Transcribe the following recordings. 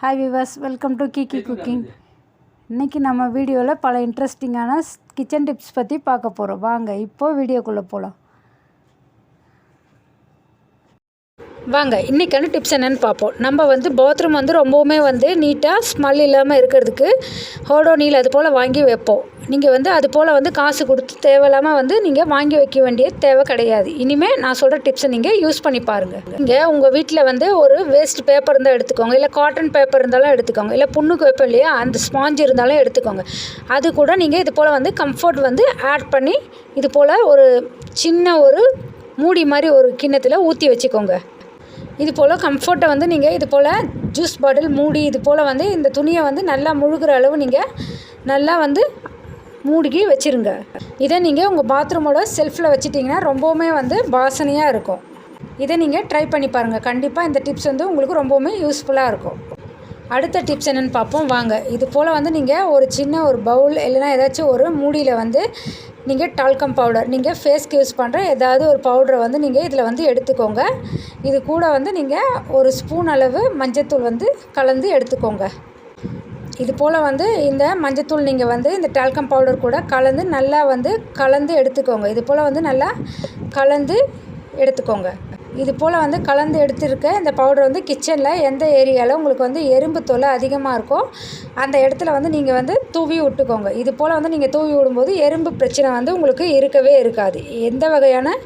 Hi விவாஸ் welcome to Kiki cooking இன்றைக்கி நம்ம வீடியோவில் பல இன்ட்ரெஸ்டிங்கான கிச்சன் டிப்ஸ் பற்றி பார்க்க போகிறோம் வாங்க இப்போது வீடியோக்குள்ளே போகலாம் வாங்க இன்றைக்கான டிப்ஸ் என்னென்னு பார்ப்போம். நம்ம வந்து பாத்ரூம் வந்து ரொம்பவுமே வந்து நீட்டாக ஸ்மெல் இல்லாமல் இருக்கிறதுக்கு ஹோடோ நீல் அது போல் வாங்கி வைப்போம். நீங்கள் வந்து அது போல் வந்து காசு கொடுத்து தேவையில்லாமல் வந்து நீங்கள் வாங்கி வைக்க வேண்டிய தேவை கிடையாது. இனிமேல் நான் சொல்கிற டிப்ஸை நீங்கள் யூஸ் பண்ணி பாருங்கள் நீங்கள் உங்கள் வீட்டில் வந்து ஒரு வேஸ்ட் பேப்பர் இருந்தால் எடுத்துக்கோங்க. இல்லை காட்டன் பேப்பர் இருந்தாலும் எடுத்துக்கோங்க. இல்லை புண்ணுக்கு வைப்போம் இல்லையா அந்த ஸ்பாஞ்ச் இருந்தாலும் எடுத்துக்கோங்க. அது கூட நீங்கள் இது போல் வந்து கம்ஃபர்ட் வந்து ஆட் பண்ணி இது போல் ஒரு சின்ன ஒரு மூடி மாதிரி ஒரு கிண்ணத்தில் ஊற்றி வச்சுக்கோங்க. இது போல் கம்ஃபர்ட்டை வந்து நீங்கள் இது போல் ஜூஸ் பாட்டில் மூடி இது போல் வந்து இந்த துணியை வந்து நல்லா முழுகிற அளவு நீங்கள் நல்லா வந்து மூடிக்கி வச்சுருங்க. இதை நீங்கள் உங்கள் பாத்ரூமோட செல்ஃபில் வச்சுட்டிங்கன்னா ரொம்பவுமே வந்து வாசனையாக இருக்கும். இதை நீங்கள் ட்ரை பண்ணி பாருங்கள் கண்டிப்பாக இந்த டிப்ஸ் வந்து உங்களுக்கு ரொம்பவுமே யூஸ்ஃபுல்லாக இருக்கும். அடுத்த டிப்ஸ் என்னென்னு பார்ப்போம். வாங்க. இது போல் வந்து நீங்கள் ஒரு சின்ன ஒரு பவுல் இல்லைனா ஏதாச்சும் ஒரு மூடியில் வந்து நீங்கள் டால்கம் பவுடர் நீங்கள் ஃபேஸ்க்கு யூஸ் பண்ணுற ஏதாவது ஒரு பவுடரை வந்து நீங்கள் இதில் வந்து எடுத்துக்கோங்க. இது கூட வந்து நீங்கள் ஒரு ஸ்பூன் அளவு மஞ்சத்தூள் வந்து கலந்து எடுத்துக்கோங்க. இது போல் வந்து இந்த மஞ்சத்தூள் நீங்கள் வந்து இந்த டால்கம் பவுடர் கூட கலந்து நல்லா வந்து கலந்து எடுத்துக்கோங்க. இது போல் வந்து நல்லா கலந்து எடுத்துக்கோங்க. இது போல் வந்து கலந்து எடுத்துருக்க இந்த பவுடர் வந்து கிச்சனில் எந்த ஏரியாவில் உங்களுக்கு வந்து எறும்பு தொல்லை அதிகமாக இருக்கோ அந்த இடத்துல வந்து நீங்கள் வந்து தூவி விட்டுக்கோங்க. இது போல் வந்து நீங்கள் தூவி விடும்போது எறும்பு பிரச்சனை வந்து உங்களுக்கு இருக்கவே இருக்காது. எந்த வகையான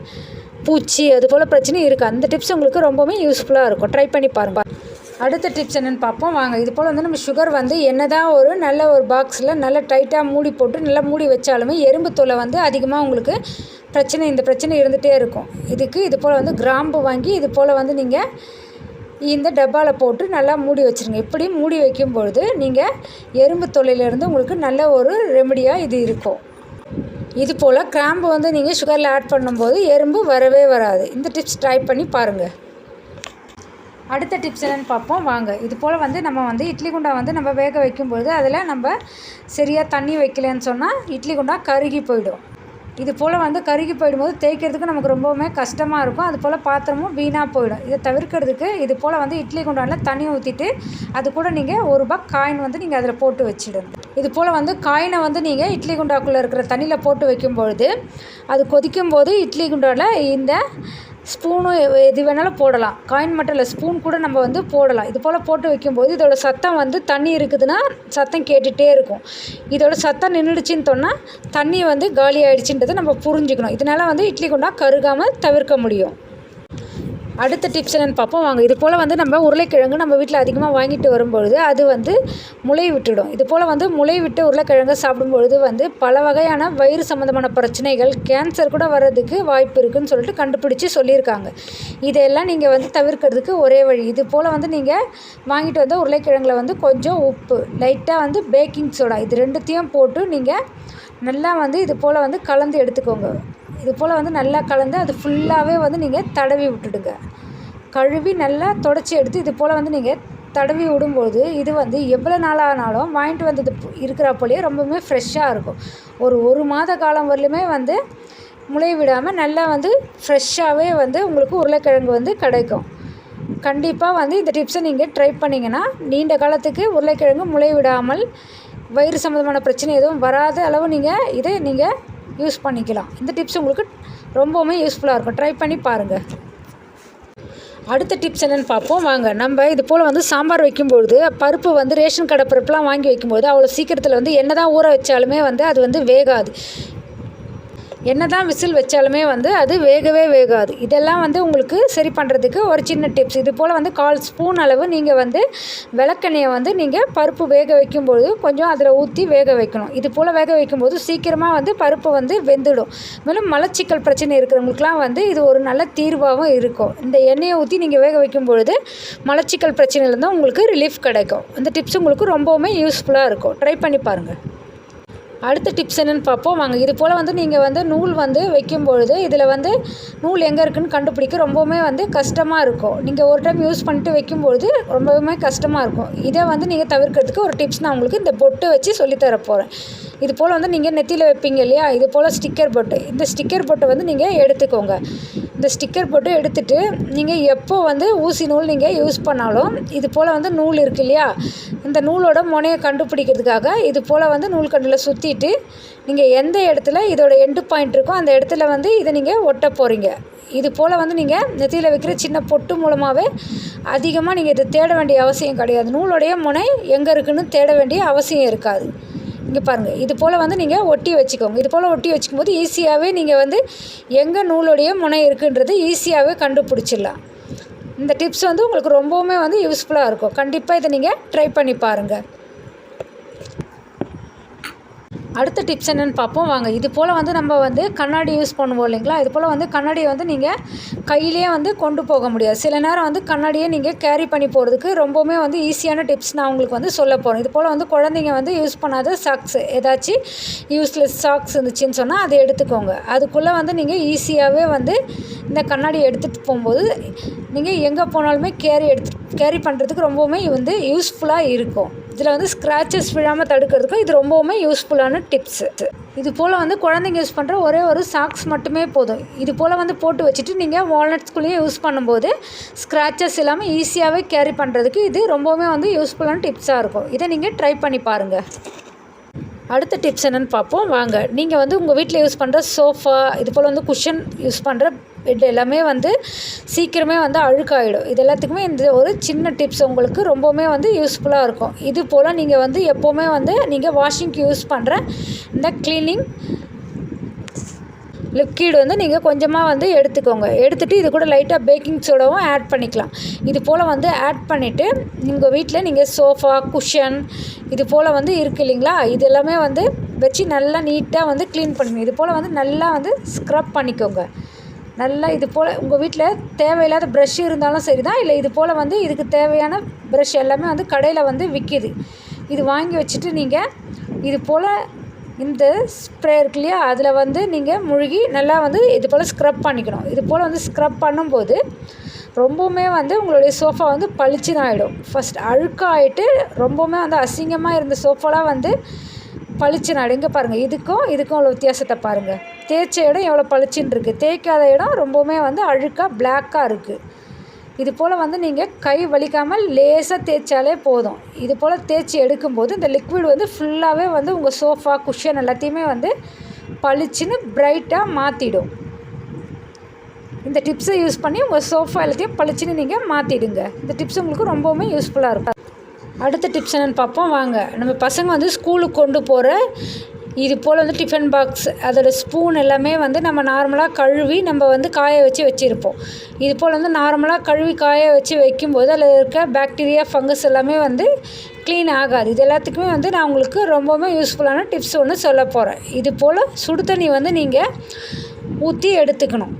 பூச்சி அது போல் பிரச்சனையும் இருக்குது. அந்த டிப்ஸ் உங்களுக்கு ரொம்பவுமே யூஸ்ஃபுல்லாக இருக்கும். ட்ரை பண்ணி பாருங்கள் அடுத்த டிப்ஸ் என்னென்னு பார்ப்போம். வாங்க இது போல் வந்து நம்ம சுகர் வந்து என்ன தான் ஒரு நல்ல ஒரு பாக்ஸில் நல்லா டைட்டாக மூடி போட்டு நல்லா மூடி வச்சாலுமே எறும்பு தொலை வந்து அதிகமாக உங்களுக்கு பிரச்சனை இந்த பிரச்சனை இருந்துகிட்டே இருக்கும். இதுக்கு இது போல் வந்து கிராம்பு வாங்கி இது போல் வந்து நீங்கள் இந்த டப்பாவில் போட்டு நல்லா மூடி வச்சுருங்க. இப்படி மூடி வைக்கும் பொழுது நீங்கள் எறும்பு தொல்லையிலேருந்து உங்களுக்கு நல்ல ஒரு ரெமடியாக இது இருக்கும். இது போல் கிராம்பு வந்து நீங்கள் சுகரில் ஆட் பண்ணும்போது எறும்பு வரவே வராது. இந்த டிப்ஸ் ட்ரை பண்ணி பாருங்கள் அடுத்த டிப்ஸ் என்னென்னு பார்ப்போம். வாங்க. இது போல் வந்து நம்ம வந்து இட்லி குண்டா வந்து நம்ம வேக வைக்கும்பொழுது அதில் நம்ம சரியாக தண்ணி வைக்கலன்னு சொன்னால் இட்லி குண்டா கருகி போயிடும். இது போல் வந்து கருகி போயிடும்போது தேய்க்கிறதுக்கு நமக்கு ரொம்பவுமே கஷ்டமாக இருக்கும். அது போல் பாத்திரமும் வீணாக போயிடும். இதை தவிர்க்கிறதுக்கு இது போல் வந்து இட்லி குண்டானில் தண்ணி ஊற்றிட்டு அது கூட நீங்கள் ஒரு ரூபா காயின் வந்து நீங்கள் அதில் போட்டு வச்சிடணும். இது போல் வந்து காயினை வந்து நீங்கள் இட்லி குண்டாக்குள்ளே இருக்கிற தண்ணியில் போட்டு வைக்கும்பொழுது அது கொதிக்கும் போது இட்லி குண்டாவில் இந்த ஸ்பூனும் எது வேணாலும் போடலாம். காயின் மட்டும் இல்லை ஸ்பூன் கூட நம்ம வந்து போடலாம். இது போல் போட்டு வைக்கும்போது இதோட சத்தம் வந்து தண்ணி இருக்குதுன்னா சத்தம் கேட்டுகிட்டே இருக்கும். இதோட சத்தம் நின்றுடுச்சின்னு சொன்னால் தண்ணி வந்து காலி ஆகிடுச்சின்றதை நம்ம புரிஞ்சுக்கணும். இதனால் வந்து இட்லி குண்டா கருகாமல் தவிர்க்க முடியும். அடுத்த டிப்ஸ் என்னென்னு பார்ப்போம். வாங்க இது போல் வந்து நம்ம உருளைக்கிழங்கு நம்ம வீட்டில் அதிகமாக வாங்கிட்டு வரும்பொழுது அது வந்து முளை விட்டுடும். இது போல் வந்து முளை விட்டு உருளைக்கிழங்கு சாப்பிடும்பொழுது வந்து பல வகையான வயிறு சம்மந்தமான பிரச்சனைகள் கேன்சர் கூட வர்றதுக்கு வாய்ப்பு இருக்குதுன்னு சொல்லிட்டு கண்டுபிடிச்சி சொல்லியிருக்காங்க. இதெல்லாம் நீங்கள் வந்து தவிர்க்கிறதுக்கு ஒரே வழி. இது போல் வந்து நீங்கள் வாங்கிட்டு வந்த உருளைக்கிழங்குல வந்து கொஞ்சம் உப்பு லைட்டாக வந்து பேக்கிங் சோடா இது ரெண்டுத்தையும் போட்டு நீங்கள் நல்லா வந்து இது போல் வந்து கலந்து எடுத்துக்கோங்க. இது போல் வந்து நல்லா கலந்து அது ஃபுல்லாகவே வந்து நீங்கள் தடவி விட்டுடுங்க. கழுவி நல்லா தொடச்சி எடுத்து இது போல் வந்து நீங்கள் தடவி விடும்போது இது வந்து எவ்வளோ நாளானாலும் வாங்கிட்டு வந்தது இருக்கிறப்போலேயே ரொம்பவுமே ஃப்ரெஷ்ஷாக இருக்கும். ஒரு ஒரு மாத காலம் வரலுமே வந்து முளை விடாமல் நல்லா வந்து ஃப்ரெஷ்ஷாகவே வந்து உங்களுக்கு உருளைக்கிழங்கு வந்து கிடைக்கும். கண்டிப்பாக வந்து இந்த டிப்ஸை நீங்கள் ட்ரை பண்ணிங்கன்னா நீண்ட காலத்துக்கு உருளைக்கிழங்கு முளை விடாமல் வயிறு சம்மந்தமான பிரச்சனை எதுவும் வராத அளவு நீங்கள் இதை நீங்கள் யூஸ் பண்ணிக்கலாம். இந்த டிப்ஸ் உங்களுக்கு ரொம்பவுமே யூஸ்ஃபுல்லாக இருக்கும். ட்ரை பண்ணி பாருங்கள் அடுத்த டிப்ஸ் என்னென்னு பார்ப்போம். வாங்க நம்ம இது போல் வந்து சாம்பார் வைக்கும்பொழுது பருப்பு வந்து ரேஷன் கடை பருப்புலாம் வாங்கி வைக்கும்போது அவ்வளோ சீக்கிரத்தில் வந்து என்ன தான் ஊற வச்சாலுமே வந்து அது வந்து வேகாது. என்ன தான் விசில் வச்சாலுமே வந்து அது வேகவே வேகாது. இதெல்லாம் வந்து உங்களுக்கு சரி பண்ணுறதுக்கு ஒரு சின்ன டிப்ஸ் இது போல் வந்து கால் ஸ்பூன் அளவு நீங்கள் வந்து விளக்கெண்ணையை வந்து நீங்கள் பருப்பு வேக வைக்கும்போது கொஞ்சம் அதில் ஊற்றி வேக வைக்கணும். இது போல் வேக வைக்கும்போது சீக்கிரமாக வந்து பருப்பு வந்து வெந்துடும். மேலும் மலச்சிக்கல் பிரச்சனை இருக்கிறவங்களுக்குலாம் வந்து இது ஒரு நல்ல தீர்வாகவும் இருக்கும். இந்த எண்ணெயை ஊற்றி நீங்கள் வேக வைக்கும் பொழுது மலச்சிக்கல் பிரச்சனையிலேருந்து உங்களுக்கு ரிலீஃப் கிடைக்கும். இந்த டிப்ஸ் உங்களுக்கு ரொம்பவுமே யூஸ்ஃபுல்லாக இருக்கும். ட்ரை பண்ணி பாருங்கள் அடுத்த டிப்ஸ் என்னென்னு பார்ப்போம். வாங்க இது போல் வந்து நீங்கள் வந்து நூல் வந்து வைக்கும் பொழுது இதில் வந்து நூல் எங்கே இருக்குதுன்னு கண்டுபிடிக்க ரொம்பவுமே வந்து கஷ்டமாக இருக்கும். நீங்கள் ஒரு டைம் யூஸ் பண்ணிட்டு வைக்கும்பொழுது ரொம்பவுமே கஷ்டமாக இருக்கும். இதை வந்து நீங்கள் தவிர்க்கிறதுக்கு ஒரு டிப்ஸ் நான் உங்களுக்கு இந்த பொட்டு வச்சு சொல்லித்தர போகிறேன் இது போல் வந்து நீங்கள் நெத்தியில் வைப்பீங்க இல்லையா? இது போல் ஸ்டிக்கர் பொட்டு. இந்த ஸ்டிக்கர் பொட்டை வந்து நீங்கள் எடுத்துக்கோங்க. இந்த ஸ்டிக்கர் பொட்டு எடுத்துகிட்டு நீங்கள் எப்போ வந்து ஊசி நூல் நீங்கள் யூஸ் பண்ணாலும் இது போல் வந்து நூல் இருக்கு இல்லையா? இந்த நூலோட முனையை கண்டுபிடிக்கிறதுக்காக இது போல் வந்து நூல்கண்டில் ஒட்டிட்டு நீங்கள் எந்த இடத்துல இதோட எண்டு பாயிண்ட் இருக்கோ அந்த இடத்துல வந்து இதை நீங்கள் ஒட்ட போகிறீங்க இது போல் வந்து நீங்கள் நெத்தியில் வைக்கிற சின்ன பொட்டு மூலமாகவே அதிகமாக நீங்கள் இதை தேட வேண்டிய அவசியம் கிடையாது. நூலுடைய முனை எங்கே இருக்குன்னு தேட வேண்டிய அவசியம் இருக்காது. இங்கே பாருங்கள் இது போல் வந்து நீங்கள் ஒட்டி வச்சுக்கோங்க. இது போல் ஒட்டி வச்சுக்கும் போது ஈஸியாகவே நீங்கள் வந்து எங்கே நூலுடைய முனை இருக்குன்றது ஈஸியாகவே கண்டுபிடிச்சிடலாம். இந்த டிப்ஸ் வந்து உங்களுக்கு ரொம்பவுமே வந்து யூஸ்ஃபுல்லாக இருக்கும். கண்டிப்பாக இதை நீங்கள் ட்ரை பண்ணி பாருங்கள் அடுத்த டிப்ஸ் என்னென்னு பார்ப்போம். வாங்க இது போல் வந்து நம்ம வந்து கண்ணாடி யூஸ் பண்ணுவோம் இல்லைங்களா? இது போல் வந்து கண்ணாடியை வந்து நீங்கள் கையிலேயே வந்து கொண்டு போக முடியாது. சில நேரம் வந்து கண்ணாடியை நீங்கள் கேரி பண்ணி போகிறதுக்கு ரொம்பவுமே வந்து ஈஸியான டிப்ஸ் நான் உங்களுக்கு வந்து சொல்ல போகிறேன் இது போல் வந்து குழந்தைங்க வந்து யூஸ் பண்ணாத சாக்ஸ் ஏதாச்சும் யூஸ்லெஸ் சாக்ஸ் இருந்துச்சுன்னு சொன்னால் அதை எடுத்துக்கோங்க. அதுக்குள்ளே வந்து நீங்கள் ஈஸியாகவே வந்து இந்த கண்ணாடியை எடுத்துகிட்டு போகும்போது நீங்கள் எங்கே போனாலுமே கேரி எடுத்து கேரி பண்ணுறதுக்கு ரொம்பவுமே வந்து யூஸ்ஃபுல்லாக இருக்கும். இதில் வந்து ஸ்க்ராச்சஸ் விழாமல் தடுக்கிறதுக்கு இது ரொம்பவுமே யூஸ்ஃபுல்லான டிப்ஸு இது போல் வந்து குழந்தைங்க யூஸ் பண்ணுற ஒரே ஒரு சாக்ஸ் மட்டுமே போதும். இது போல் வந்து போட்டு வச்சுட்டு நீங்கள் வால்நட்ஸ்குள்ளேயே யூஸ் பண்ணும்போது ஸ்க்ராச்சஸ் இல்லாமல் ஈஸியாகவே கேரி பண்ணுறதுக்கு இது ரொம்பவுமே வந்து யூஸ்ஃபுல்லான டிப்ஸாக இருக்கும். இதை நீங்கள் ட்ரை பண்ணி பாருங்கள் அடுத்த டிப்ஸ் என்னென்னு பார்ப்போம். வாங்க. நீங்கள் வந்து உங்கள் வீட்டில் யூஸ் பண்ணுற சோஃபா இது போல் வந்து குஷன் யூஸ் பண்ணுற பெட் எல்லாமே வந்து சீக்கிரமே வந்து அழுக்காயிடும். இது எல்லாத்துக்குமே இந்த ஒரு சின்ன டிப்ஸ் உங்களுக்கு ரொம்பவுமே வந்து யூஸ்ஃபுல்லாக இருக்கும். இது போல் நீங்கள் வந்து எப்போவுமே வந்து நீங்கள் வாஷிங்க்கு யூஸ் பண்ணுற இந்த க்ளீனிங் லிக்விட் வந்து நீங்கள் கொஞ்சமாக வந்து எடுத்துக்கோங்க. எடுத்துகிட்டு இது கூட லைட்டாக பேக்கிங் சோடாவும் ஆட் பண்ணிக்கலாம். இது போல் வந்து ஆட் பண்ணிவிட்டு உங்கள் வீட்டில் நீங்கள் சோஃபா குஷன் இது போல் வந்து இருக்குது இல்லைங்களா? இது எல்லாமே வந்து வச்சு நல்லா நீட்டாக வந்து க்ளீன் பண்ணுங்க. இது போல் வந்து நல்லா வந்து ஸ்க்ரப் பண்ணிக்கோங்க. நல்லா இது போல் உங்கள் வீட்டில் தேவையில்லாத ப்ரஷ் இருந்தாலும் சரி தான் இல்லை இது போல் வந்து இதுக்கு தேவையான ப்ரஷ் எல்லாமே வந்து கடையில் வந்து விற்கிது இது வாங்கி வச்சுட்டு நீங்கள் இது போல் இந்த ஸ்ப்ரே இருக்கு இல்லையா? அதில் வந்து நீங்கள் முழுகி நல்லா வந்து இது போல் ஸ்க்ரப் பண்ணிக்கணும். இது போல் வந்து ஸ்க்ரப் பண்ணும்போது ரொம்பவுமே வந்து உங்களுடைய சோஃபா வந்து பளிச்சுன்னு ஆகிடும் ஃபஸ்ட் அழுக்காகிட்டு ரொம்பவுமே வந்து அசிங்கமாக இருந்த சோஃபாலாம் வந்து பளிச்சுன்னு ஆகிடும் இங்கே பாருங்கள் இதுக்கும் இதுக்கும் உள்ள வித்தியாசத்தை பாருங்கள் தேய்ச்ச இடம் எவ்வளோ பளிச்சுன்னு இருக்குது தேய்க்காத இடம் ரொம்பவுமே வந்து அழுக்காக பிளாக்காக இருக்குது இது போல் வந்து நீங்கள் கை வலிக்காமல் லேசாக தேய்ச்சாலே போதும். இது போல் தேய்ச்சி எடுக்கும்போது இந்த லிக்விட் வந்து ஃபுல்லாகவே வந்து உங்கள் சோஃபா குஷன் எல்லாத்தையுமே வந்து பளிச்சுன்னு பிரைட்டாக மாற்றிடும் இந்த டிப்ஸை யூஸ் பண்ணி உங்கள் சோஃபா எல்லாத்தையும் பளிச்சுன்னு நீங்கள் மாற்றிடுங்க இந்த டிப்ஸ் உங்களுக்கு ரொம்பவுமே யூஸ்ஃபுல்லாக இருக்கும். அடுத்த டிப்ஸ் என்னென்னு பார்ப்போம். வாங்க. நம்ம பசங்க வந்து ஸ்கூலுக்கு கொண்டு போகிற இது போல் வந்து டிஃபன் பாக்ஸ் அதோடய ஸ்பூன் எல்லாமே வந்து நம்ம நார்மலாக கழுவி நம்ம வந்து காய வச்சு வச்சுருப்போம். இது போல் வந்து நார்மலாக கழுவி காய வச்சு வைக்கும்போது அதில் இருக்க பேக்டீரியா ஃபங்கஸ் எல்லாமே வந்து க்ளீன் ஆகாது. இது எல்லாத்துக்குமே வந்து நான் உங்களுக்கு ரொம்பவுமே யூஸ்ஃபுல்லான டிப்ஸ் ஒன்று சொல்ல போகிறேன் இது போல் சுடு தண்ணி வந்து நீங்கள் ஊற்றி எடுத்துக்கணும்.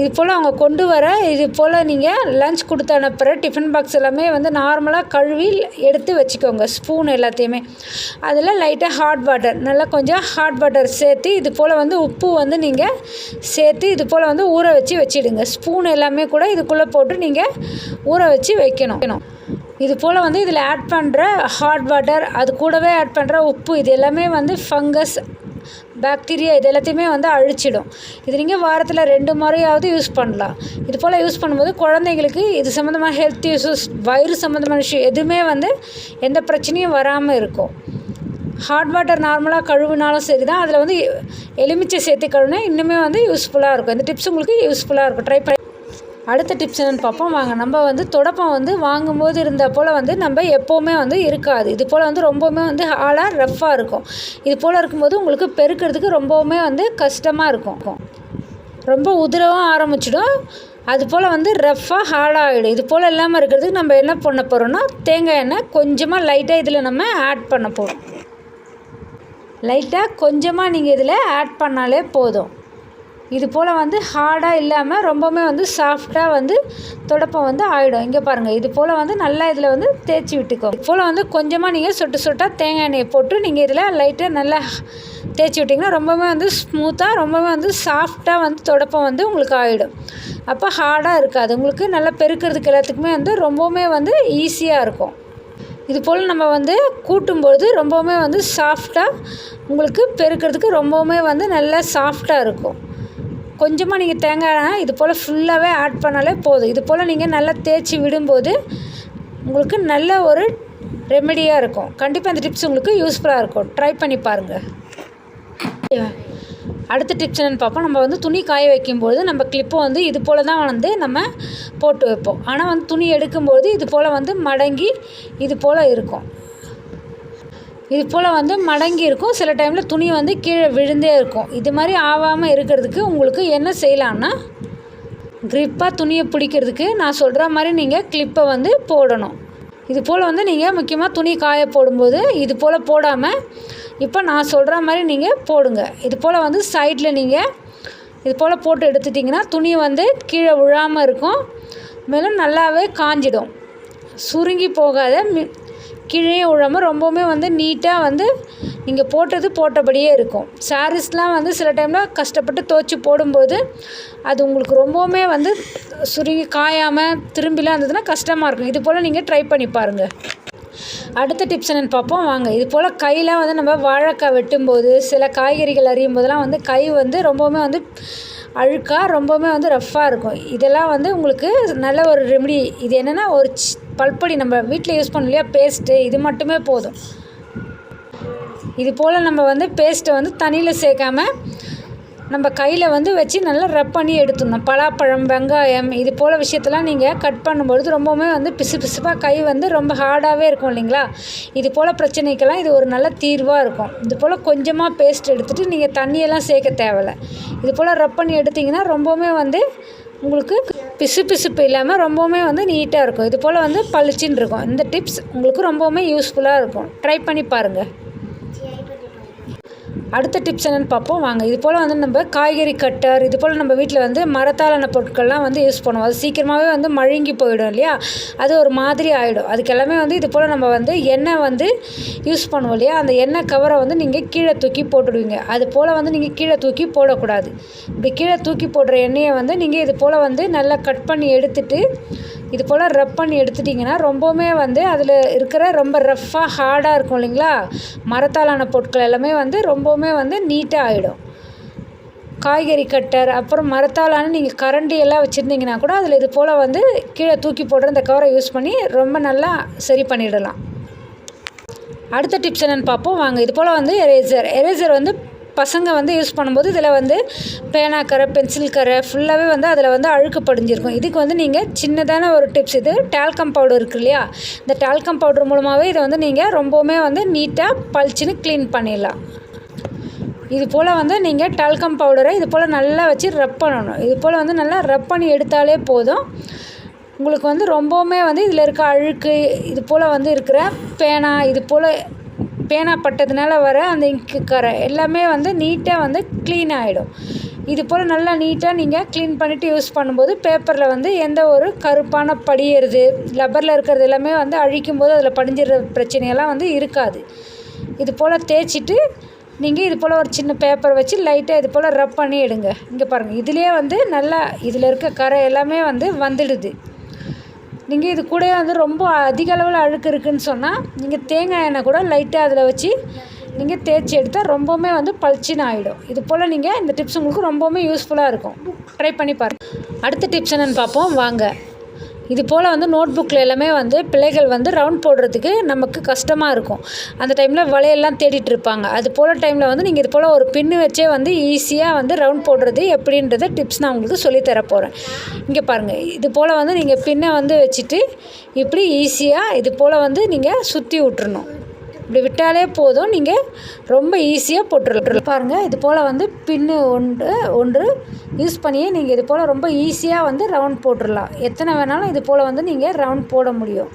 இது போல் அவங்க கொண்டு வர இது போல் நீங்கள் லஞ்ச் கொடுத்து அனுப்புகிற டிஃபன் பாக்ஸ் எல்லாமே வந்து நார்மலாக கழுவி எடுத்து வச்சுக்கோங்க ஸ்பூன் எல்லாத்தையுமே. அதில் லைட்டாக ஹாட் வாட்டர் நல்லா கொஞ்சம் ஹாட் வாட்டர் சேர்த்து இது போல் வந்து உப்பு வந்து நீங்கள் சேர்த்து இது போல் வந்து ஊற வச்சு வச்சிடுங்க. ஸ்பூன் எல்லாமே கூட இதுக்குள்ளே போட்டு நீங்கள் ஊற வச்சு வைக்கணும். இது போல் வந்து இதில் ஆட் பண்ணுற ஹாட் வாட்டர் அது கூடவே ஆட் பண்ணுற உப்பு இது எல்லாமே வந்து ஃபங்கஸ் பாக்டீரியா இது எல்லாத்தையுமே வந்து அழிச்சிடும். இது நீங்கள் வாரத்தில் ரெண்டு முறையாவது யூஸ் பண்ணலாம். இது போல் யூஸ் பண்ணும்போது குழந்தைங்களுக்கு இது சம்மந்தமான ஹெல்த் இஷ்யூஸ் வயிறு சம்மந்தமான இஷ்யூ எதுவுமே வந்து எந்த பிரச்சனையும் வராமல் இருக்கும். ஹாட் வாட்டர் நார்மலாக கழுவினாலும் சரி தான் அதில் வந்து எலுமிச்சை சேர்த்து கழுவினா இன்னுமே வந்து யூஸ்ஃபுல்லாக இருக்கும். இந்த டிப்ஸ் உங்களுக்கு யூஸ்ஃபுல்லாக இருக்கும். ட்ரை பண்ணி அடுத்த டிப்ஸ் என்னென்னு பார்ப்போம். வாங்க நம்ம வந்து தொடப்பம் வந்து வாங்கும்போது இருந்த போல் வந்து நம்ம எப்போவுமே வந்து இருக்காது. இது போல் வந்து ரொம்பவுமே வந்து ஆளாக ரஃப்பாக இருக்கும். இது போல் இருக்கும்போது உங்களுக்கு பெருக்கிறதுக்கு ரொம்பவுமே வந்து கஷ்டமாக இருக்கும். ரொம்ப உதிரவும் ஆரம்பிச்சிடும். அது போல் வந்து ரஃப்பாக ஹார்டாக ஆகிடும் இது போல் இல்லாமல் இருக்கிறதுக்கு நம்ம என்ன பண்ண போகிறோம்னா தேங்காய் எண்ணெய் கொஞ்சமாக லைட்டாக இதில் நம்ம ஆட் பண்ண போகிறோம் லைட்டாக கொஞ்சமாக நீங்கள் இதில் ஆட் பண்ணாலே போதும். இது போல் வந்து ஹார்டாக இல்லாமல் ரொம்பவுமே வந்து சாஃப்டாக வந்து தொடப்பம் வந்து ஆகிடும் இங்கே பாருங்கள் இது போல் வந்து நல்லா இதில் வந்து தேய்ச்சி விட்டுக்கோ. இது போல் வந்து கொஞ்சமாக நீங்கள் சொட்டு சொட்டாக தேங்காய் எண்ணெயை போட்டு நீங்கள் இதில் லைட்டாக நல்லா தேய்ச்சி விட்டிங்கன்னா ரொம்பவே வந்து ஸ்மூத்தாக ரொம்பவே வந்து சாஃப்டாக வந்து தொடப்பம் வந்து உங்களுக்கு ஆகிடும் அப்போ ஹார்டாக இருக்காது. உங்களுக்கு நல்லா பெருக்கிறதுக்கு எல்லாத்துக்குமே வந்து ரொம்பவுமே வந்து ஈஸியாக இருக்கும். இது போல் நம்ம வந்து கூட்டும்பொழுது ரொம்பவுமே வந்து சாஃப்டாக உங்களுக்கு பெருக்கிறதுக்கு ரொம்பவுமே வந்து நல்லா சாஃப்டாக இருக்கும். கொஞ்சமாக நீங்கள் தேங்காய் இது போல் ஃபுல்லாகவே ஆட் பண்ணாலே போதும். இது போல் நீங்கள் நல்லா தேய்ச்சி விடும்போது உங்களுக்கு நல்ல ஒரு ரெமெடியாக இருக்கும். கண்டிப்பாக இந்த டிப்ஸ் உங்களுக்கு யூஸ்ஃபுல்லாக இருக்கும். ட்ரை பண்ணி பாருங்கள் அடுத்த டிப்ஸ் என்னென்னு பார்ப்போம். நம்ம வந்து துணி காய வைக்கும்போது நம்ம கிளிப்பை வந்து இது போல் தான் வந்து நம்ம போட்டு வைப்போம். ஆனால் வந்து துணி எடுக்கும்போது இது போல் வந்து மடங்கி இது போல் இருக்கும். இது போல் வந்து மடங்கி இருக்கும். சில டைமில் துணி வந்து கீழே விழுந்தே இருக்கும். இது மாதிரி ஆகாமல் இருக்கிறதுக்கு உங்களுக்கு என்ன செய்யலான்னா க்ரிப்பாக துணியை பிடிக்கிறதுக்கு நான் சொல்கிற மாதிரி நீங்கள் கிளிப்பை வந்து போடணும். இது போல் வந்து நீங்கள் முக்கியமாக துணி காய போடும்போது இது போல் போடாமல் இப்போ நான் சொல்கிற மாதிரி நீங்கள் போடுங்க. இது போல் வந்து சைடில் நீங்கள் இது போல் போட்டு எடுத்துட்டிங்கன்னா துணி வந்து கீழே விழாமல் இருக்கும். மேலும் நல்லாவே காஞ்சிடும். சுருங்கி போகாத மி கீழே விழாமல் ரொம்பவுமே வந்து நீட்டாக வந்து நீங்கள் போட்டது போட்டபடியே இருக்கும். சாரீஸ்லாம் வந்து சில டைமில் கஷ்டப்பட்டு துவச்சி போடும்போது அது உங்களுக்கு ரொம்பவுமே வந்து சுருங்கி காயாமல் திரும்பிலாம் இருந்ததுன்னா கஷ்டமாக இருக்கும். இது போல் நீங்கள் ட்ரை பண்ணி பாருங்கள் அடுத்த டிப்ஸ் என்னென்னு பார்ப்போம். வாங்க. இது போல் கையில் வந்து நம்ம வாழைக்காய் வெட்டும்போது சில காய்கறிகள் அறியும் போதெல்லாம் வந்து கை வந்து ரொம்பவுமே வந்து அழுக்காக ரொம்பவுமே வந்து ரஃப்பாக இருக்கும். இதெல்லாம் வந்து உங்களுக்கு நல்ல ஒரு ரெமெடி இது என்னென்னா ஒரு சி- பல்பொடி நம்ம வீட்டில் யூஸ் பண்ண இல்லையா? பேஸ்ட்டு இது மட்டுமே போதும். இது போல் நம்ம வந்து பேஸ்ட்டை வந்து தண்ணியில் சேர்க்காம நம்ம கையில் வந்து வச்சு நல்லா ரப் பண்ணி எடுத்துடணும். பலாப்பழம் வெங்காயம் இது போல் விஷயத்தெல்லாம் நீங்கள் கட் பண்ணும்பொழுது ரொம்பவுமே வந்து பிசு பிசுப்பாக கை வந்து ரொம்ப ஹார்டாகவே இருக்கும் இல்லைங்களா? இது போல் பிரச்சனைக்கெல்லாம் இது ஒரு நல்ல தீர்வாக இருக்கும். இது போல் கொஞ்சமாக பேஸ்ட் எடுத்துகிட்டு நீங்கள் தண்ணியெல்லாம் சேர்க்க தேவையில்ல. இது போல் ரப் பண்ணி எடுத்திங்கன்னா ரொம்பவுமே வந்து உங்களுக்கு பிசு பிசுப்பு இல்லாமல் ரொம்பவுமே வந்து நீட்டாக இருக்கும். இது போல் வந்து பளிச்சின்னு இருக்கும். இந்த டிப்ஸ் உங்களுக்கு ரொம்பவுமே யூஸ்ஃபுல்லாக இருக்கும். ட்ரை பண்ணி பாருங்கள் அடுத்த டிப்ஸ் என்னென்னு பார்ப்போம். வாங்க இது போல் வந்து நம்ம காய்கறி கட்டர் இது போல் நம்ம வீட்டில் வந்து மரத்தாலான பொருட்கள்லாம் வந்து யூஸ் பண்ணுவோம். அது சீக்கிரமாகவே வந்து மழுங்கி போயிடும் இல்லையா? அது ஒரு மாதிரி ஆகிடும் அதுக்கெல்லாமே வந்து இது போல் நம்ம வந்து எண்ணெய் வந்து யூஸ் பண்ணுவோம் இல்லையா? அந்த எண்ணெய் கவரை வந்து நீங்கள் கீழே தூக்கி போட்டுடுவீங்க. அது போல் வந்து நீங்கள் கீழே தூக்கி போடக்கூடாது. இப்படி கீழே தூக்கி போடுற எண்ணெயை வந்து நீங்கள் இது போல் வந்து நல்லா கட் பண்ணி எடுத்துட்டு இது போல் ரப் பண்ணி எடுத்துட்டிங்கன்னா ரொம்பவுமே வந்து அதில் இருக்கிற ரொம்ப ரஃப்பாக ஹார்டாக இருக்கும் இல்லைங்களா? மரத்தாலான பொருட்கள் எல்லாமே வந்து ரொம்பவுமே வந்து நீட்டாக ஆகிடும் காய்கறி கட்டர் அப்புறம் மரத்தாலான நீங்கள் கரண்டி எல்லாம் வச்சுருந்தீங்கன்னா கூட அதில் இது போல் வந்து கீழே தூக்கி போடுற இந்த கவரை யூஸ் பண்ணி ரொம்ப நல்லா சரி பண்ணிடலாம். அடுத்த டிப்ஸ் என்னென்னு பார்ப்போம். வாங்க இது போல் வந்து எரேசர் எரேசர் வந்து பசங்க வந்து யூஸ் பண்ணும்போது இதில் வந்து பேனா கரை பென்சில் கரை ஃபுல்லாகவே வந்து அதில் வந்து அழுக்கு படிஞ்சிருக்கும். இதுக்கு வந்து நீங்கள் சின்னதான ஒரு டிப்ஸ் இது டால்கம் பவுடர் இருக்கு இல்லையா? இந்த டால்கம் பவுடர் மூலமாகவே இதை வந்து நீங்கள் ரொம்பவுமே வந்து நீட்டாக பளிச்சுன்னு க்ளீன் பண்ணிடலாம். இது போல் வந்து நீங்கள் டால்கம் பவுடரை இது போல் நல்லா வச்சு ரப் பண்ணணும். இது போல் வந்து நல்லா ரப் பண்ணி எடுத்தாலே போதும். உங்களுக்கு வந்து ரொம்பவுமே வந்து இதில் இருக்க அழுக்கு இது போல் வந்து இருக்கிற பேனா இது போல் பேனா பட்டதுனால வர அந்த இங்கு கரை எல்லாமே வந்து நீட்டாக வந்து க்ளீன் ஆகிடும் இது போல் நல்லா நீட்டாக நீங்கள் க்ளீன் பண்ணிவிட்டு யூஸ் பண்ணும்போது பேப்பரில் வந்து எந்த ஒரு கருப்பான படியிறது லப்பரில் இருக்கிறது எல்லாமே வந்து அழிக்கும் போது அதில் படிஞ்சிடுற பிரச்சனையெல்லாம் வந்து இருக்காது. இது போல் தேய்ச்சிட்டு நீங்கள் இது போல் ஒரு சின்ன பேப்பர் வச்சு லைட்டாக இது போல் ரப் பண்ணி எடுங்க. இங்கே பாருங்கள் இதுலேயே வந்து நல்லா இதில் இருக்க கரை எல்லாமே வந்து வந்துடுது. நீங்கள் இது கூட வந்து ரொம்ப அதிக அளவில் அழுக்கு இருக்குன்னு சொன்னால் நீங்கள் தேங்காய் எண்ணெய் கூட லைட்டாக அதில் வச்சு நீங்கள் தேய்ச்சி எடுத்தால் ரொம்பவுமே வந்து பளிச்சுன்னு ஆகிடும் இது போல் நீங்கள் இந்த டிப்ஸ் உங்களுக்கு ரொம்பவுமே யூஸ்ஃபுல்லாக இருக்கும். ட்ரை பண்ணி பாருங்கள் அடுத்த டிப்ஸ் என்னென்னு பார்ப்போம். வாங்க. இது போல் வந்து நோட் புக்கில் எல்லாமே வந்து பிள்ளைகள் வந்து ரவுண்ட் போடுறதுக்கு நமக்கு கஷ்டமாக இருக்கும். அந்த டைமில் வலையெல்லாம் தேடிட்டு இருப்பாங்க. அது போல் டைமில் வந்து நீங்கள் இது போல் ஒரு பின்னு வச்சே வந்து ஈஸியாக வந்து ரவுண்ட் போடுறது எப்படின்றத டிப்ஸ் நான் உங்களுக்கு சொல்லித் போகிறேன் இங்கே பாருங்கள் இது போல் வந்து நீங்கள் பின்னை வந்து வச்சுட்டு இப்படி ஈஸியாக இது போல் வந்து நீங்கள் சுற்றி விட்டுறணும். இப்படி விட்டாலே போதும். நீங்கள் ரொம்ப ஈஸியாக போட்டுடலாம் பாருங்கள் இது போல் வந்து பின்னு ஒன்று ஒன்று யூஸ் பண்ணியே நீங்கள் இது போல் ரொம்ப ஈஸியாக வந்து ரவுண்ட் போட்டுடலாம் எத்தனை வேணாலும் இது போல் வந்து நீங்கள் ரவுண்ட் போட முடியும்.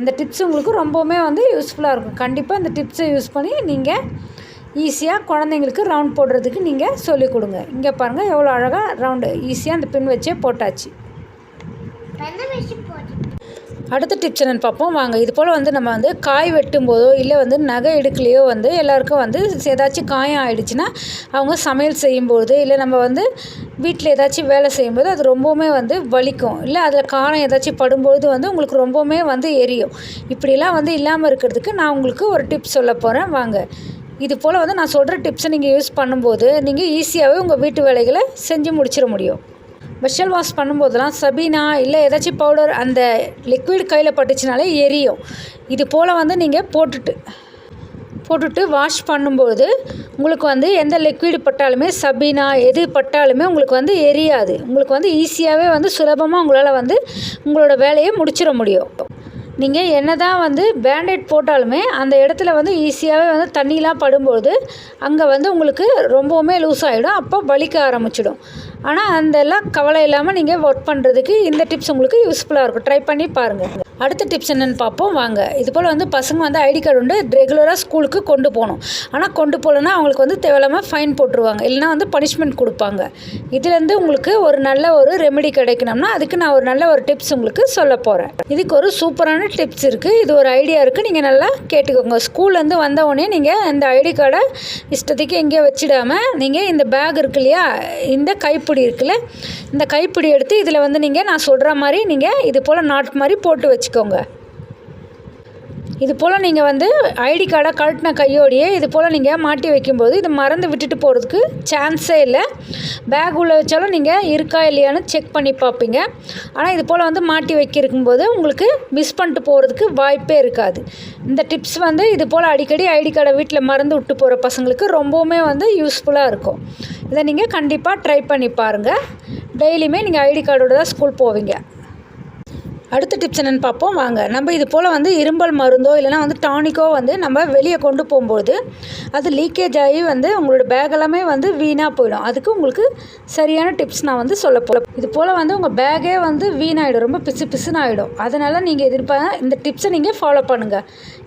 இந்த டிப்ஸ் உங்களுக்கு ரொம்பவுமே வந்து யூஸ்ஃபுல்லாக இருக்கும். கண்டிப்பாக இந்த டிப்ஸை யூஸ் பண்ணி நீங்கள் ஈஸியாக குழந்தைங்களுக்கு ரவுண்ட் போடுறதுக்கு நீங்கள் சொல்லிக் கொடுங்க. இங்கே பாருங்கள் எவ்வளோ அழகாக ரவுண்டு ஈஸியாக அந்த பின் வச்சே போட்டாச்சு. அடுத்த டிப்ஸ் என்னென்னு பார்ப்போம். வாங்க இது போல் வந்து நம்ம வந்து காய் வெட்டும் போதோ இல்லை வந்து நகை எடுக்கலையோ வந்து எல்லாருக்கும் வந்து ஏதாச்சும் காயம் ஆயிடுச்சுன்னா அவங்க சமையல் செய்யும்போது இல்லை நம்ம வந்து வீட்டில் ஏதாச்சும் வேலை செய்யும்போது அது ரொம்பவுமே வந்து வலிக்கும். இல்லை அதில் காரம் ஏதாச்சும் படும்பொழுது வந்து உங்களுக்கு ரொம்பவுமே வந்து எரியும். இப்படிலாம் வந்து இல்லாமல் இருக்கிறதுக்கு நான் உங்களுக்கு ஒரு டிப்ஸ் சொல்ல போகிறேன் வாங்க இது போல் வந்து நான் சொல்கிற டிப்ஸை நீங்கள் யூஸ் பண்ணும்போது நீங்கள் ஈஸியாகவே உங்கள் வீட்டு வேலைகளை செஞ்சு முடிச்சிட முடியும். வெஷல் வாஷ் பண்ணும்போதெல்லாம் சபீனா இல்லை ஏதாச்சும் பவுடர் அந்த லிக்விட் கையில் பட்டுச்சுனாலே எரியும். இது போல் வந்து நீங்கள் போட்டுட்டு போட்டுட்டு வாஷ் பண்ணும்போது உங்களுக்கு வந்து எந்த லிக்விட் பட்டாலுமே சபீனா எது பட்டாலுமே உங்களுக்கு வந்து எரியாது. உங்களுக்கு வந்து ஈஸியாகவே வந்து சுலபமாக உங்களால் வந்து உங்களோட வேலையை முடிச்சிட முடியும். நீங்கள் என்ன தான் வந்து பேண்டேட் போட்டாலுமே அந்த இடத்துல வந்து ஈஸியாகவே வந்து தண்ணிலாம் படும்போது அங்கே வந்து உங்களுக்கு ரொம்பவுமே லூஸ் ஆகிடும் அப்போ வலிக்க ஆரம்பிச்சிடும். ஆனால் அந்த எல்லாம் கவலை இல்லாமல் நீங்கள் ஒர்க் பண்ணுறதுக்கு இந்த டிப்ஸ் உங்களுக்கு யூஸ்ஃபுல்லாக இருக்கும். ட்ரை பண்ணி பாருங்கள் அடுத்த டிப்ஸ் என்னென்னு பார்ப்போம். வாங்க. இது போல் வந்து பசங்க வந்து ஐடி கார்டு வந்து ரெகுலராக ஸ்கூலுக்கு கொண்டு போகணும். ஆனால் கொண்டு போகலன்னா அவங்களுக்கு வந்து தேவையில்லாமல் ஃபைன் போட்டுருவாங்க. இல்லைனா வந்து பனிஷ்மெண்ட் கொடுப்பாங்க. இதுலேருந்து உங்களுக்கு ஒரு நல்ல ஒரு ரெமெடி கிடைக்கணும்னா அதுக்கு நான் ஒரு நல்ல ஒரு டிப்ஸ் உங்களுக்கு சொல்ல போகிறேன் இதுக்கு ஒரு சூப்பரான டிப்ஸ் இருக்குது இது ஒரு ஐடியா இருக்குது நீங்கள் நல்லா கேட்டுக்கோங்க. ஸ்கூல்லேருந்து வந்த உடனே நீங்கள் இந்த ஐடி கார்டை இஷ்டத்துக்கு எங்கேயோ வச்சிடாமல் நீங்கள் இந்த பேக் இருக்கு இல்லையா? இந்த கைப்பிடி இருக்குல்ல இந்த கைப்பிடி எடுத்து இதில் வந்து நீங்கள் நான் சொல்கிற மாதிரி நீங்கள் இது போல் நாட் மாதிரி போட்டு வச்சு வச்சுக்கோங்க. இது போல் நீங்கள் வந்து ஐடி கார்டை கழட்டின கையோடையே இது போல் நீங்கள் மாட்டி வைக்கும்போது இது மறந்து விட்டுட்டு போகிறதுக்கு சான்ஸே இல்லை. பேக் உள்ள வச்சாலும் நீங்கள் இருக்கா இல்லையான்னு செக் பண்ணி பார்ப்பீங்க. ஆனால் இது போல் வந்து மாட்டி வைக்கிருக்கும்போது உங்களுக்கு மிஸ் பண்ணிட்டு போகிறதுக்கு வாய்ப்பே இருக்காது. இந்த டிப்ஸ் வந்து இது போல் அடிக்கடி ஐடி கார்டை வீட்டில் மறந்து விட்டு போகிற பசங்களுக்கு ரொம்பவுமே வந்து யூஸ்ஃபுல்லாக இருக்கும். இதை நீங்கள் கண்டிப்பாக ட்ரை பண்ணி பாருங்கள் டெய்லியுமே நீங்கள் ஐடி கார்டோட தான் ஸ்கூல் போவீங்க. அடுத்த டிப்ஸ் என்னென்னு பார்ப்போம். வாங்க. நம்ம இது போல் வந்து இரும்பல் மருந்தோ இல்லைனா வந்து டானிக்கோ வந்து நம்ம வெளியே கொண்டு போகும்போது அது லீக்கேஜ் ஆகி வந்து உங்களோட பேக் எல்லாமே வந்து வீணாக போயிடும். அதுக்கு உங்களுக்கு சரியான டிப்ஸ் நான் வந்து சொல்ல போகிறேன் இது போல் வந்து உங்கள் பேக்கே வந்து வீணாகிடும் ரொம்ப பிசு பிசுன்னு ஆகிடும் அதனால் நீங்கள் எதிர்ப்பா இந்த டிப்ஸை நீங்கள் ஃபாலோ பண்ணுங்கள்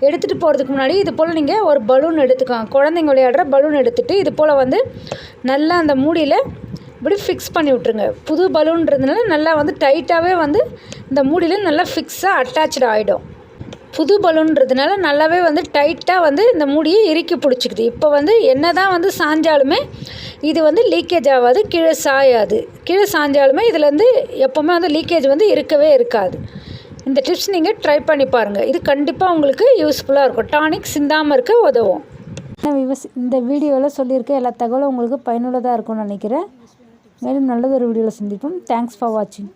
எடுத்துகிட்டு போகிறதுக்கு முன்னாடி இது போல் நீங்கள் ஒரு பலூன் எடுத்துக்கோங்க. குழந்தைங்க விளையாடுற பலூன் எடுத்துகிட்டு இது போல் வந்து நல்லா அந்த மூடியில் இப்படி ஃபிக்ஸ் பண்ணி விட்ருங்க புது பலூன்றதுனால நல்லா வந்து டைட்டாகவே வந்து இந்த மூடியில் நல்லா ஃபிக்ஸாக அட்டாச்சு ஆகிடும் புது பலூன்றதுனால நல்லாவே வந்து டைட்டாக வந்து இந்த மூடியை இறுக்கி பிடிச்சிக்குது. இப்போ வந்து என்ன தான் வந்து சாஞ்சாலுமே இது வந்து லீக்கேஜ் ஆகாது கீழே சாயாது. கீழே சாஞ்சாலுமே இதுலேருந்து எப்போவுமே வந்து லீக்கேஜ் வந்து இருக்கவே இருக்காது. இந்த டிப்ஸ் நீங்கள் ட்ரை பண்ணி பாருங்கள் இது கண்டிப்பாக உங்களுக்கு யூஸ்ஃபுல்லாக இருக்கும். டானிக் சிந்தாமல் இருக்க உதவும். இந்த வீடியோவில் சொல்லியிருக்க எல்லா தகவலும் உங்களுக்கு பயனுள்ளதாக இருக்கும்னு நினைக்கிறேன். மேலும் நல்லதொரு வீடியோவில் சந்திப்போம். தேங்க்ஸ் ஃபார் வாட்சிங்